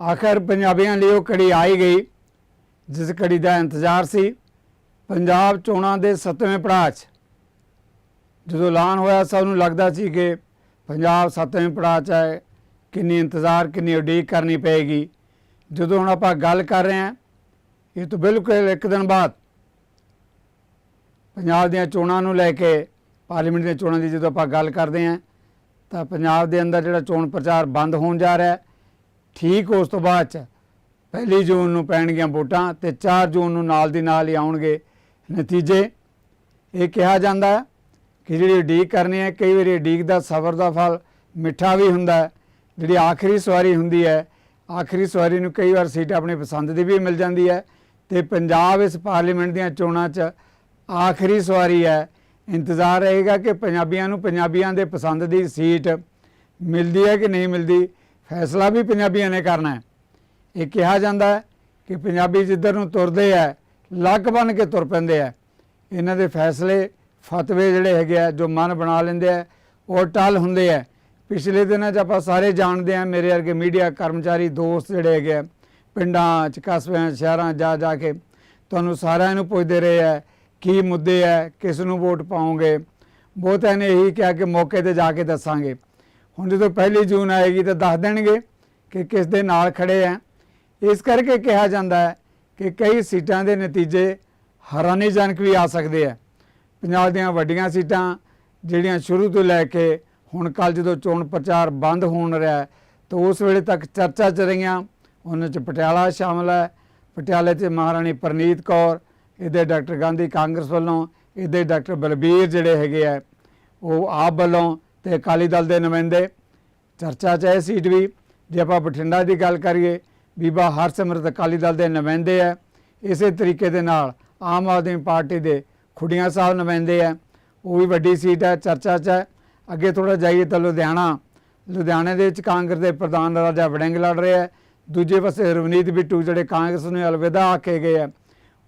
ਆਖਰ ਪੰਜਾਬੀਆਂ ਲਈ ਉਹ ਕੜੀ ਆਈ ਗਈ, ਜਿਸ ਕੜੀ ਦਾ ਇੰਤਜ਼ਾਰ ਸੀ ਪੰਜਾਬ ਚੋਣਾਂ ਦੇ 7ਵੇਂ ਪੜਾਅ 'ਚ। ਜਦੋਂ ਐਲਾਨ ਹੋਇਆ, ਸਭ ਨੂੰ ਲੱਗਦਾ ਸੀ ਕਿ ਪੰਜਾਬ 7ਵੇਂ ਪੜਾਅ 'ਚ ਹੈ, ਕਿੰਨੀ ਇੰਤਜ਼ਾਰ, ਕਿੰਨੀ ਉਡੀਕ ਕਰਨੀ ਪਏਗੀ। ਜਦੋਂ ਹੁਣ ਆਪਾਂ ਗੱਲ ਕਰ ਰਹੇ ਹਾਂ, ਇਹ ਤੋਂ ਬਿਲਕੁਲ ਇੱਕ ਦਿਨ ਬਾਅਦ ਪੰਜਾਬ ਦੀਆਂ ਚੋਣਾਂ ਨੂੰ ਲੈ ਕੇ, ਪਾਰਲੀਮੈਂਟ ਦੀਆਂ ਚੋਣਾਂ ਦੀ ਜਦੋਂ ਆਪਾਂ ਗੱਲ ਕਰਦੇ ਹਾਂ, ਤਾਂ ਪੰਜਾਬ ਦੇ ਅੰਦਰ ਜਿਹੜਾ ਚੋਣ ਪ੍ਰਚਾਰ ਬੰਦ ਹੋਣ ਜਾ ਰਿਹਾ ਹੈ ਠੀਕ ਉਸ ਤੋਂ ਬਾਅਦ ਚ ਪਹਿਲੀ ਜੂਨ ਨੂੰ ਪੈਣਗੀਆਂ ਵੋਟਾਂ ਤੇ 4 ਜੂਨ ਨੂੰ ਨਾਲ ਦੀ ਨਾਲ ਹੀ ਆਉਣਗੇ ਨਤੀਜੇ। ਇਹ ਕਿਹਾ ਜਾਂਦਾ ਹੈ ਕਿ ਜਿਹੜੀ ਉਡੀਕ ਕਰਨੀ ਹੈ, ਕਈ ਵਾਰੀ ਉਡੀਕ ਦਾ ਸਬਰ ਦਾ ਫਲ ਮਿੱਠਾ ਵੀ ਹੁੰਦਾ ਹੈ। ਜਿਹੜੀ ਆਖਰੀ ਸਵਾਰੀ ਹੁੰਦੀ ਹੈ, ਆਖਰੀ ਸਵਾਰੀ ਨੂੰ ਕਈ ਵਾਰ ਸੀਟ ਆਪਣੀ ਪਸੰਦ ਦੀ ਵੀ ਮਿਲ ਜਾਂਦੀ ਹੈ ਤੇ ਪੰਜਾਬ ਇਸ ਪਾਰਲੀਮੈਂਟ ਦੀਆਂ ਚੋਣਾਂ 'ਚ ਆਖਰੀ ਸਵਾਰੀ ਹੈ। ਇੰਤਜ਼ਾਰ ਰਹੇਗਾ ਕਿ ਪੰਜਾਬੀਆਂ ਨੂੰ ਪੰਜਾਬੀਆਂ ਦੇ ਪਸੰਦ ਦੀ ਸੀਟ ਮਿਲਦੀ ਹੈ ਕਿ ਨਹੀਂ ਮਿਲਦੀ। ਫੈਸਲਾ ਵੀ ਪੰਜਾਬੀਆਂ ਨੇ ਕਰਨਾ ਹੈ। ਇਹ ਕਿਹਾ ਜਾਂਦਾ ਹੈ ਕਿ ਪੰਜਾਬੀ ਜਿੱਧਰ ਨੂੰ ਤੁਰਦੇ ਆ, ਲੱਕ ਬਨ ਕੇ ਤੁਰ ਪੈਂਦੇ ਆ। ਇਹਨਾਂ ਦੇ ਫੈਸਲੇ ਫਤਵੇ ਜਿਹੜੇ ਹੈਗੇ ਆ, ਜੋ ਮਨ ਬਣਾ ਲੈਂਦੇ ਆ, ਉਹ ਟਲ ਹੁੰਦੇ ਆ। ਪਿਛਲੇ ਦਿਨਾਂ 'ਚ ਆਪਾਂ ਸਾਰੇ ਜਾਣਦੇ ਆ, ਮੇਰੇ ਵਰਗੇ ਮੀਡੀਆ ਕਰਮਚਾਰੀ, ਦੋਸਤ ਜਿਹੜੇ ਹੈਗੇ ਆ, ਪਿੰਡਾਂ 'ਚ, ਕਸਬਿਆਂ ਸ਼ਹਿਰਾਂ ਜਾ ਜਾ ਕੇ ਤੁਹਾਨੂੰ ਸਾਰਿਆਂ ਨੂੰ ਪੁੱਛਦੇ ਰਹੇ ਆ, ਕੀ ਮੁੱਦੇ ਆ, ਕਿਸ ਨੂੰ ਵੋਟ ਪਾਉਂਗੇ ਬਹੁਤਿਆਂ ਨੇ ਇਹੀ ਕਿਹਾ ਕਿ ਮੌਕੇ ਤੇ ਜਾ ਕੇ ਦੱਸਾਂਗੇ। ਹੁਣ ਜਦੋਂ ਪਹਿਲੀ ਜੂਨ ਆਏਗੀ ਤਾਂ ਦੱਸ ਦੇਣਗੇ ਕਿ ਕਿਸ ਦੇ ਨਾਲ ਖੜੇ ਆ। ਇਸ ਕਰਕੇ ਕਿਹਾ ਜਾਂਦਾ ਹੈ ਕਿ ਕਈ ਸੀਟਾਂ ਦੇ ਨਤੀਜੇ ਹੈਰਾਨੀਜਨਕ ਵੀ ਆ ਸਕਦੇ ਆ। ਪੰਜਾਬ ਦੀਆਂ ਵੱਡੀਆਂ ਸੀਟਾਂ ਜਿਹੜੀਆਂ ਸ਼ੁਰੂ ਤੋਂ ਲੈ ਕੇ ਹੁਣ ਕੱਲ ਜਦੋਂ ਚੋਣ ਪ੍ਰਚਾਰ ਬੰਦ ਹੋਣ ਰਿਹਾ ਤਾਂ ਉਸ ਵੇਲੇ ਤੱਕ ਚਰਚਾ ਚ ਰਹੀਆਂ। ਉਹਨਾਂ ਚ ਪਟਿਆਲਾ ਸ਼ਾਮਲ ਹੈ। ਪਟਿਆਲੇ 'ਚ ਮਹਾਰਾਣੀ ਪ੍ਰਨੀਤ ਕੌਰ, ਇਹਦੇ ਡਾਕਟਰ ਗਾਂਧੀ ਕਾਂਗਰਸ ਵੱਲੋਂ, ਇਹਦੇ ਡਾਕਟਰ ਬਲਬੀਰ ਜਿਹੜੇ ਹੈਗੇ ਆ, ਉਹ ਆਪ ਵੱਲੋਂ ਤੇ ਅਕਾਲੀ ਦਲ ਦੇ ਨੁਮਾਇੰਦੇ ਚਰਚਾ 'ਚ ਹੈ ਸੀਟ ਵੀ। ਜੇ ਆਪਾਂ ਬਠਿੰਡਾ ਦੀ ਗੱਲ ਕਰੀਏ, ਬੀਬਾ ਹਰਸਿਮਰਤ ਅਕਾਲੀ ਦਲ ਦੇ ਨੁਮਾਇੰਦੇ ਹੈ ਇਸੇ ਤਰੀਕੇ ਦੇ ਨਾਲ ਆਮ ਆਦਮੀ ਪਾਰਟੀ ਦੇ ਖੁੱਡੀਆਂ ਸਾਹਿਬ ਨੁਮਾਇੰਦੇ ਹੈ ਉਹ ਵੀ ਵੱਡੀ ਸੀਟ ਹੈ, ਚਰਚਾ 'ਚ ਹੈ। ਅੱਗੇ ਥੋੜਾ ਜਾਈਏ ਤਾਂ ਲੁਧਿਆਣਾ। ਲੁਧਿਆਣੇ ਦੇ ਵਿੱਚ ਕਾਂਗਰਸ ਦੇ ਪ੍ਰਧਾਨ ਰਾਜਾ ਵੜਿੰਗ ਲੜ ਰਹੇ ਹੈ। ਦੂਜੇ ਪਾਸੇ ਰਵਨੀਤ ਬਿੱਟੂ, ਜਿਹੜੇ ਕਾਂਗਰਸ ਨੂੰ ਅਲਵਿਦਾ ਆਖੇ ਗਏ ਆ,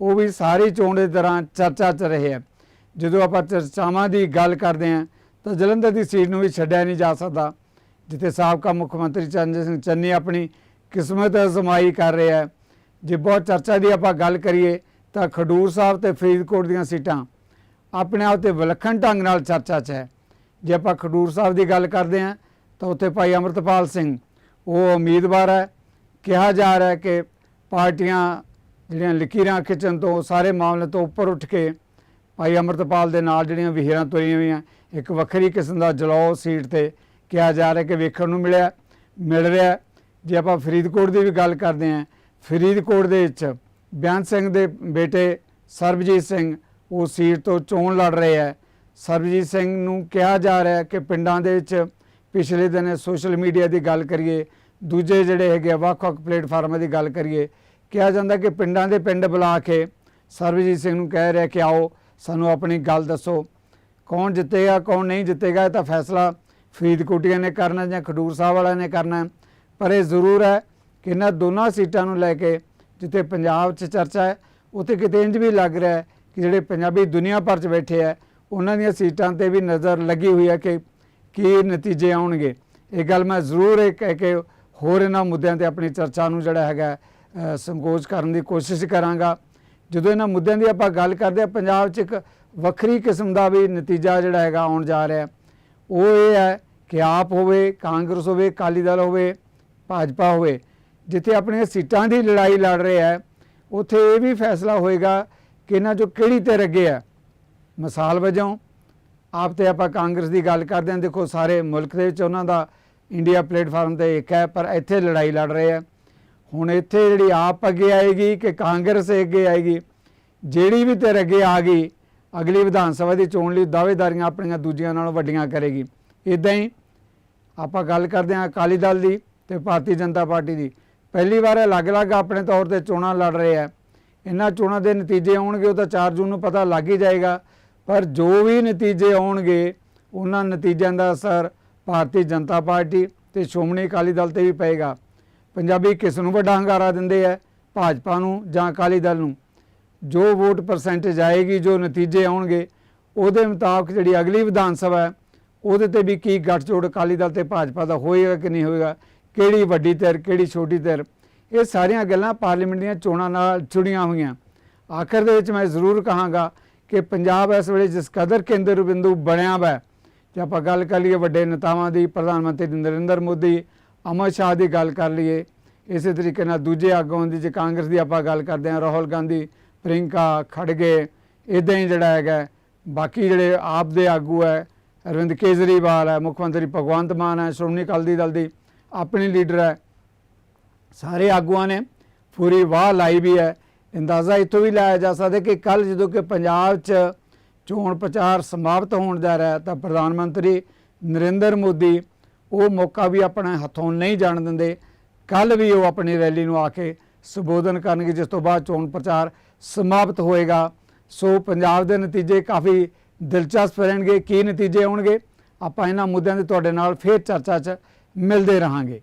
ਉਹ ਵੀ ਸਾਰੀ ਚੋਣ ਦੇ ਦੌਰਾਨ ਚਰਚਾ 'ਚ ਰਹੇ ਆ। ਜਦੋਂ ਆਪਾਂ ਚਰਚਾਵਾਂ ਦੀ ਗੱਲ ਕਰਦੇ ਹਾਂ ਤਾਂ ਜਲੰਧਰ ਦੀ ਸੀਟ ਨੂੰ ਵੀ ਛੱਡਿਆ ਨਹੀਂ ਜਾ ਸਕਦਾ, ਜਿੱਥੇ ਸਾਬਕਾ ਮੁੱਖ ਮੰਤਰੀ ਚੰਦਰ ਸਿੰਘ ਚੰਨੀ ਆਪਣੀ ਕਿਸਮਤ ਅਜ਼ਮਾਈ ਕਰ ਰਿਹਾ ਹੈ। ਜੇ ਬਹੁਤ ਚਰਚਾ ਦੀ ਆਪਾਂ ਗੱਲ ਕਰੀਏ ਤਾਂ ਖਡੂਰ ਸਾਹਿਬ ਤੇ ਫਰੀਦਕੋਟ ਦੀਆਂ ਸੀਟਾਂ ਆਪਣੇ ਆਪ ਤੇ ਵਿਲੱਖਣ ਢੰਗ ਨਾਲ ਚਰਚਾ 'ਚ ਹੈ। ਜੇ ਆਪਾਂ ਖਡੂਰ ਸਾਹਿਬ ਦੀ ਗੱਲ ਕਰਦੇ ਹਾਂ, ਤਾਂ ਉੱਥੇ ਭਾਈ ਅਮਰਤਪਾਲ ਸਿੰਘ, ਉਹ ਉਮੀਦਵਾਰ ਹੈ। ਕਿਹਾ ਜਾ ਰਿਹਾ ਹੈ ਕਿ ਪਾਰਟੀਆਂ ਜਿਹੜੀਆਂ ਲਕੀਰਾਂ ਖਿੱਚਣ ਤੋਂ ਸਾਰੇ ਮਾਮਲੇ ਤੋਂ ਉੱਪਰ ਉੱਠ ਕੇ ਭਾਈ ਅਮਰਤਪਾਲ ਦੇ ਨਾਲ ਜਿਹੜੀਆਂ ਵਿਹੀਰਾਂ ਤੁਰੀਆਂ ਹੋਈਆਂ, ਇੱਕ ਵੱਖਰੀ ਕਿਸਮ ਦਾ ਜਲਾਓ ਸੀਟ ਤੇ ਕਿਹਾ ਜਾ ਰਿਹਾ ਕਿ ਵੇਖਣ ਨੂੰ ਮਿਲਿਆ, ਮਿਲ ਰਿਹਾ ਜੇ ਆਪਾਂ ਫਰੀਦਕੋਟ ਦੀ ਵੀ ਗੱਲ ਕਰਦੇ ਹਾਂ, ਫਰੀਦਕੋਟ ਦੇ ਵਿੱਚ ਬਿਆਨ ਸਿੰਘ ਦੇ ਬੇਟੇ ਸਰਬਜੀਤ ਸਿੰਘ ਉਹ ਸੀਟ ਤੋਂ ਚੋਣ ਲੜ ਰਹੇ ਹੈ। ਸਰਬਜੀਤ ਸਿੰਘ ਨੂੰ ਕਿਹਾ ਜਾ ਰਿਹਾ ਕਿ ਪਿੰਡਾਂ ਦੇ ਵਿੱਚ ਪਿਛਲੇ ਦਿਨ ਸੋਸ਼ਲ ਮੀਡੀਆ ਦੀ ਗੱਲ ਕਰੀਏ, ਦੂਜੇ ਜਿਹੜੇ ਹੈਗੇ ਆ ਵੱਖ-ਵੱਖ ਪਲੇਟਫਾਰਮਾਂ ਦੀ ਗੱਲ ਕਰੀਏ, ਕਿਹਾ ਜਾਂਦਾ ਕਿ ਪਿੰਡਾਂ ਦੇ ਪਿੰਡ ਬੁਲਾ ਕੇ ਸਰਬਜੀਤ ਸਿੰਘ ਨੂੰ ਕਹਿ ਰਿਹਾ ਕਿ ਆਓ ਸਾਨੂੰ ਆਪਣੀ ਗੱਲ ਦੱਸੋ। ਕੌਣ ਜਿੱਤੇਗਾ, ਕੌਣ ਨਹੀਂ ਜਿੱਤੇਗਾ, ਇਹ ਤਾਂ ਫੈਸਲਾ ਫਰੀਦਕੋਟੀਆਂ ਨੇ ਕਰਨਾ ਜਾਂ ਖਡੂਰ ਸਾਹਿਬ ਵਾਲਿਆਂ ਨੇ ਕਰਨਾ। ਪਰ ਇਹ ਜ਼ਰੂਰ ਹੈ ਕਿ ਇਹਨਾਂ ਦੋਨਾਂ ਸੀਟਾਂ ਨੂੰ ਲੈ ਕੇ ਜਿੱਥੇ ਪੰਜਾਬ 'ਚ ਚਰਚਾ ਹੈ, ਉੱਥੇ ਕਿਤੇ ਇੰਜ ਵੀ ਲੱਗ ਰਿਹਾ ਹੈ ਕਿ ਜਿਹੜੇ ਪੰਜਾਬੀ ਦੁਨੀਆ ਭਰ 'ਚ ਬੈਠੇ ਆ, ਉਹਨਾਂ ਦੀਆਂ ਸੀਟਾਂ ਤੇ ਵੀ ਨਜ਼ਰ ਲੱਗੀ ਹੋਈ ਹੈ ਕਿ ਕੀ ਨਤੀਜੇ ਆਉਣਗੇ। ਇਹ ਗੱਲ ਮੈਂ ਜ਼ਰੂਰ ਇਹ ਕਹਿ ਕੇ ਹੋਰ ਇਹਨਾਂ ਮੁੱਦਿਆਂ ਤੇ ਆਪਣੀ ਚਰਚਾ ਨੂੰ ਜਿਹੜਾ ਹੈਗਾ ਸੰਕੋਚ ਕਰਨ ਦੀ ਕੋਸ਼ਿਸ਼ ਕਰਾਂਗਾ। ਜਦੋਂ ਇਹਨਾਂ ਮੁੱਦਿਆਂ ਦੀ ਆਪਾਂ ਗੱਲ ਕਰਦੇ ਆ ਪੰਜਾਬ 'ਚ ਇੱਕ ਵੱਖਰੀ ਕਿਸਮ ਦਾ ਵੀ ਨਤੀਜਾ ਜਿਹੜਾ ਹੈਗਾ ਆਉਣ ਜਾ ਰਿਹਾ ਉਹ ਇਹ ਹੈ ਕਿ ਆਪ ਹੋਵੇ, ਕਾਂਗਰਸ ਹੋਵੇ, ਅਕਾਲੀ ਦਲ ਹੋਵੇ, ਭਾਜਪਾ ਹੋਵੇ, ਜਿੱਥੇ ਆਪਣੀਆਂ ਸੀਟਾਂ ਦੀ ਲੜਾਈ ਲੜ ਰਹੇ ਹੈ, ਉੱਥੇ ਇਹ ਵੀ ਫੈਸਲਾ ਹੋਏਗਾ ਕਿ ਇਹਨਾਂ 'ਚੋਂ ਕਿਹੜੀ 'ਤੇ ਅੱਗੇ ਹੈ। ਮਿਸਾਲ ਵਜੋਂ ਆਪ ਤੇ ਆਪਾਂ ਕਾਂਗਰਸ ਦੀ ਗੱਲ ਕਰਦੇ ਹਾਂ। ਦੇਖੋ, ਸਾਰੇ ਮੁਲਕ ਦੇ ਵਿੱਚ ਉਹਨਾਂ ਦਾ ਇੰਡੀਆ ਪਲੇਟਫਾਰਮ ਤੇ ਇੱਕ ਹੈ, ਪਰ ਇੱਥੇ ਲੜਾਈ ਲੜ ਰਹੇ ਹੈ। ਹੁਣ ਇੱਥੇ ਜਿਹੜੀ ਆਪ ਅੱਗੇ ਆਏਗੀ ਕਿ ਕਾਂਗਰਸ ਅੱਗੇ ਆਏਗੀ, ਜਿਹੜੀ ਵੀ ਧਿਰ ਅੱਗੇ ਆ ਗਈ, ਅਗਲੀ ਵਿਧਾਨ ਸਭਾ ਦੀ ਚੋਣ ਲਈ ਦਾਅਵੇਦਾਰੀਆਂ ਆਪਣੀਆਂ ਦੂਜੀਆਂ ਨਾਲੋਂ ਵੱਡੀਆਂ ਕਰੇਗੀ। ਇਦਾਂ ਹੀ ਆਪਾਂ ਗੱਲ ਕਰਦੇ ਹਾਂ ਅਕਾਲੀ ਦਲ ਦੀ ਤੇ ਭਾਰਤੀ ਜਨਤਾ ਪਾਰਟੀ ਦੀ। ਪਹਿਲੀ ਵਾਰ ਅਲੱਗ-ਅਲੱਗ ਆਪਣੇ ਤੌਰ ਤੇ ਚੋਣਾਂ ਲੜ ਰਹੇ ਆ। ਇਹਨਾਂ ਚੋਣਾਂ ਦੇ ਨਤੀਜੇ ਆਉਣਗੇ, ਉਹ ਤਾਂ 4 ਜੂਨ ਨੂੰ ਪਤਾ ਲੱਗ ਹੀ ਜਾਏਗਾ। ਪਰ ਜੋ ਵੀ ਨਤੀਜੇ ਆਉਣਗੇ, ਉਹਨਾਂ ਨਤੀਜਿਆਂ ਦਾ ਅਸਰ ਭਾਰਤੀ ਜਨਤਾ ਪਾਰਟੀ ਤੇ ਸ਼੍ਰੋਮਣੀ ਅਕਾਲੀ ਦਲ ਤੇ ਵੀ ਪਏਗਾ। ਪੰਜਾਬੀ ਕਿਸ ਨੂੰ ਵੱਡਾ ਹੰਗਾਰਾ ਦਿੰਦੇ ਆ? ਭਾਜਪਾ ਨੂੰ ਜਾਂ ਅਕਾਲੀ ਦਲ ਨੂੰ? ਜੋ ਵੋਟ ਪਰਸੈਂਟੇਜ ਆਏਗੀ, ਜੋ ਨਤੀਜੇ ਆਉਣਗੇ, ਉਹਦੇ ਮੁਤਾਬਕ ਜਿਹੜੀ ਅਗਲੀ ਵਿਧਾਨ ਸਭਾ ਹੈ, ਉਹਦੇ ਤੇ ਵੀ ਕੀ ਗੱਠਜੋੜ ਅਕਾਲੀ ਦਲ ਤੇ ਭਾਜਪਾ ਦਾ ਹੋਏਗਾ ਕਿ ਨਹੀਂ ਹੋਏਗਾ? ਕਿਹੜੀ ਵੱਡੀ ਧਿਰ, ਕਿਹੜੀ ਛੋਟੀ ਧਿਰ? ਇਹ ਸਾਰੀਆਂ ਗੱਲਾਂ ਪਾਰਲੀਮੈਂਟ ਦੀਆਂ ਚੋਣਾਂ ਨਾਲ ਜੁੜੀਆਂ ਹੋਈਆਂ। ਆਖਰ ਦੇ ਵਿੱਚ ਮੈਂ ਜ਼ਰੂਰ ਕਹਾਂਗਾ ਕਿ ਪੰਜਾਬ ਇਸ ਵੇਲੇ ਜਿਸ ਕਦਰ ਕੇਂਦਰ ਬਿੰਦੂ ਬਣਿਆ ਵਾ, ਜੇ ਆਪਾਂ ਗੱਲ ਕਰ ਲਈਏ ਵੱਡੇ ਨੇਤਾਵਾਂ ਦੀ, ਪ੍ਰਧਾਨ ਮੰਤਰੀ ਨਰਿੰਦਰ ਮੋਦੀ ਅਮਰ ਸ਼ਾਹ ਦੀ ਗੱਲ ਕਰ ਲਈਏ, ਇਸੇ ਤਰੀਕੇ ਨਾਲ ਦੂਜੇ ਆਗੂਆਂ ਦੀ ਜੇ ਕਾਂਗਰਸ ਦੀ ਆਪਾਂ ਗੱਲ ਕਰਦੇ ਹਾਂ, ਰਾਹੁਲ ਗਾਂਧੀ ਪ੍ਰਿੰਕਾ ਖੜਗੇ ਇਦਾਂ ਹੀ ਜਿਹੜਾ ਹੈਗਾ ਬਾਕੀ ਜਿਹੜੇ ਆਪ ਦੇ ਆਗੂ ਹੈ, ਅਰਵਿੰਦ ਕੇਜਰੀਵਾਲ ਹੈ, ਮੁੱਖ ਮੰਤਰੀ ਭਗਵੰਤ ਮਾਨ ਹੈ, ਸ਼੍ਰੋਮਣੀ ਅਕਾਲੀ ਦਲ ਦੀ ਆਪਣੀ ਲੀਡਰ ਹੈ, ਸਾਰੇ ਆਗੂਆਂ ਨੇ ਪੂਰੀ ਵਾਹ ਲਾਈ ਵੀ ਹੈ। ਅੰਦਾਜ਼ਾ ਇਤੋਂ ਵੀ ਲਾਇਆ ਜਾ ਸਕਦਾ ਕਿ ਕੱਲ ਜਦੋਂ ਕਿ ਪੰਜਾਬ 'ਚ ਚੋਣ ਪ੍ਰਚਾਰ ਸਮਾਪਤ ਹੋਣ ਜਾ ਰਿਹਾ ਤਾਂ ਪ੍ਰਧਾਨ ਮੰਤਰੀ ਨਰਿੰਦਰ ਮੋਦੀ ਉਹ ਮੌਕਾ ਵੀ ਆਪਣੇ ਹੱਥੋਂ ਨਹੀਂ ਜਾਣ ਦਿੰਦੇ। ਕੱਲ ਵੀ ਉਹ ਆਪਣੀ ਰੈਲੀ ਨੂੰ ਆ ਕੇ ਸੰਬੋਧਨ ਕਰਨਗੇ, ਜਿਸ ਤੋਂ ਬਾਅਦ ਚੋਣ ਪ੍ਰਚਾਰ ਸਮਾਪਤ ਹੋਏਗਾ। ਸੋ ਪੰਜਾਬ ਦੇ ਨਤੀਜੇ ਕਾਫੀ ਦਿਲਚਸਪ ਰਹਿਣਗੇ, ਕੀ ਨਤੀਜੇ ਆਉਣਗੇ? ਆਪਾਂ ਇਹਨਾਂ ਮੁੱਦਿਆਂ 'ਤੇ ਤੁਹਾਡੇ ਨਾਲ ਫੇਰ ਚਰਚਾ 'ਚ ਮਿਲਦੇ ਰਹਾਂਗੇ।